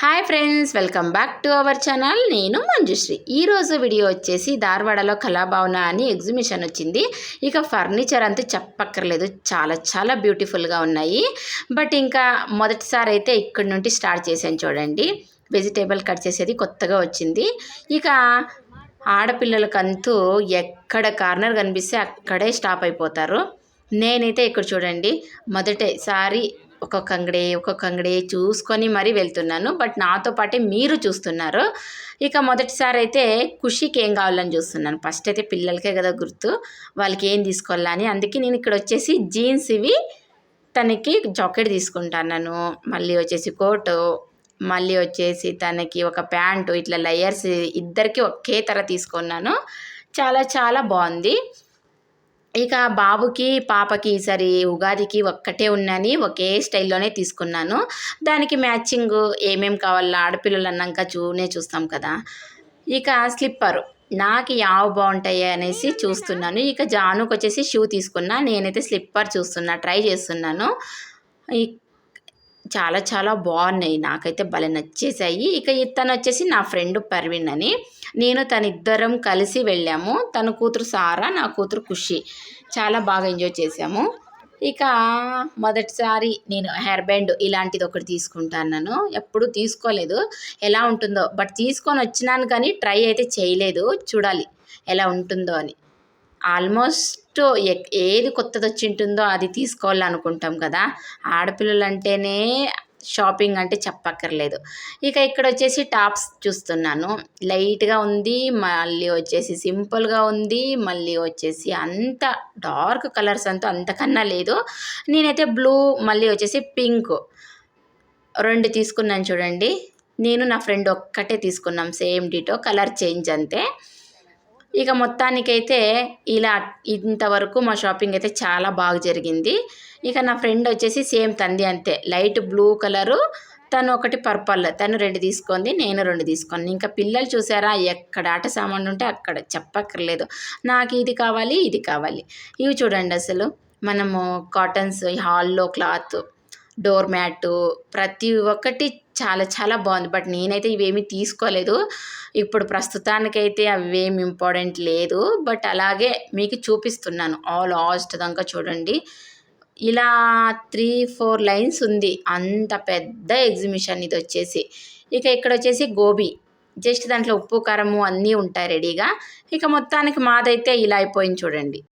Hi friends welcome back to our channel. నేను మంజుశ్రీ. ఈరోజు video వచ్చేసి ధార్వాడలో కళాభవన అని ఎగ్జిబిషన్ వచ్చింది. ఇక ఫర్నిచర్ అంతా చెప్పక్కర్లేదు. చాలా చాలా బ్యూటిఫుల్గా ఉన్నాయి. బట్ ఇంకా మొదటిసారి అయితే ఇక్కడి నుండి స్టార్ట్ చేశాను చూడండి. వెజిటేబుల్ కట్ చేసేది కొత్తగా వచ్చింది. ఇక ఆడపిల్లలకంతూ ఎక్కడ కార్నర్ కనిపిస్తే అక్కడే స్టాప్ అయిపోతారు. నేనైతే ఇక్కడ చూడండి మొదటిసారి ఒక్కొక్క అంగడే ఒక్కొక్క అంగడే చూసుకొని మరీ వెళ్తున్నాను. బట్ నాతో పాటే మీరు చూస్తున్నారు. ఇక మొదటిసారి అయితే ఖుషికి ఏం కావాలని చూస్తున్నాను. ఫస్ట్ అయితే పిల్లలకే కదా గుర్తు. వాళ్ళకి ఏం తీసుకోవాలని అందుకే నేను ఇక్కడ వచ్చేసి జీన్స్ ఇవి తనకి జాకెట్ తీసుకుంటాను మళ్ళీ వచ్చేసి కోటు మళ్ళీ వచ్చేసి తనకి ఒక ప్యాంటు ఇట్లా లయర్స్ ఇద్దరికి ఒకే తర తీసుకున్నాను. చాలా చాలా బాగుంది. ఇక బాబుకి పాపకి ఈసారి ఉగాదికి ఒక్కటే ఉన్నాని ఒకే స్టైల్లోనే తీసుకున్నాను. దానికి మ్యాచింగ్ ఏమేమి కావాలో ఆడపిల్లలు అన్నాక చూనే చూస్తాం కదా. ఇక స్లిప్పరు. నాకు యావ బాగుంటాయి అనేసి చూస్తున్నాను. ఇక జానుకు వచ్చేసి షూ తీసుకున్నా. నేనైతే స్లిప్పర్ చూస్తున్నా ట్రై చేస్తున్నాను. చాలా చాలా బాగున్నాయి. నాకైతే భలే నచ్చేసాయి ఇక తను వచ్చేసి నా ఫ్రెండ్ పర్వీన్ అని. నేను తనిద్దరం కలిసి వెళ్ళాము. తన కూతురు సారా నా కూతురు ఖుషి. చాలా బాగా ఎంజాయ్ చేసాము ఇక మొదటిసారి నేను హెయిర్ బ్యాండ్ ఇలాంటిది ఒకటి తీసుకుంటాను ఎప్పుడు తీసుకోలేదు. ఎలా ఉంటుందో. బట్ తీసుకొని వచ్చినాను కానీ ట్రై అయితే చేయలేదు. చూడాలి ఎలా ఉంటుందో అని. ఆల్మోస్ట్ ఏది కొత్తది వచ్చి ఉంటుందో అది తీసుకోవాలనుకుంటాం కదా. ఆడపిల్లలు అంటేనే షాపింగ్ అంటే చెప్పక్కర్లేదు. ఇక ఇక్కడ వచ్చేసి టాప్స్ చూస్తున్నాను. లైట్గా ఉంది మళ్ళీ వచ్చేసి సింపుల్గా ఉంది మళ్ళీ వచ్చేసి అంత డార్క్ కలర్స్ అంతా అంతకన్నా లేదు. నేనైతే బ్లూ మళ్ళీ వచ్చేసి పింక్ రెండు తీసుకున్నాను చూడండి. నేను నా ఫ్రెండ్ ఒక్కటే తీసుకున్నాం సేమ్ డిటో కలర్ చేంజ్ అంతే. ఇక మొత్తానికైతే ఇలా ఇంతవరకు మా షాపింగ్ అయితే చాలా బాగా జరిగింది. ఇక నా ఫ్రెండ్ వచ్చేసి సేమ్ తంది అంతే. లైట్ బ్లూ కలరు తను ఒకటి పర్పల్ తను రెండు తీసుకుంది నేను రెండు తీసుకుంది ఇంకా పిల్లలు చూసారా ఎక్కడ ఆట సామాన్లు ఉంటే అక్కడ చెప్పక్కర్లేదు. నాకు ఇది కావాలి ఇది కావాలి. ఇవి చూడండి అసలు. మనము కాటన్స్ హాల్లో క్లాత్ డోర్ మ్యాటు ప్రతి ఒక్కటి చాలా చాలా బాగుంది. బట్ నేనైతే ఇవేమీ తీసుకోలేదు. ఇప్పుడు ప్రస్తుతానికైతే అవి ఏమి ఇంపార్టెంట్ లేదు. బట్ అలాగే మీకు చూపిస్తున్నాను. ఆల్ లాస్ట్ దాకా చూడండి. ఇలా త్రీ ఫోర్ లైన్స్ ఉంది. అంత పెద్ద ఎగ్జిబిషన్ ఇది వచ్చేసి. ఇక ఇక్కడ వచ్చేసి గోబీ. జస్ట్ దాంట్లో ఉప్పు కారము అన్నీ ఉంటాయి రెడీగా. ఇక మొత్తానికి మాదైతే ఇలా అయిపోయింది చూడండి.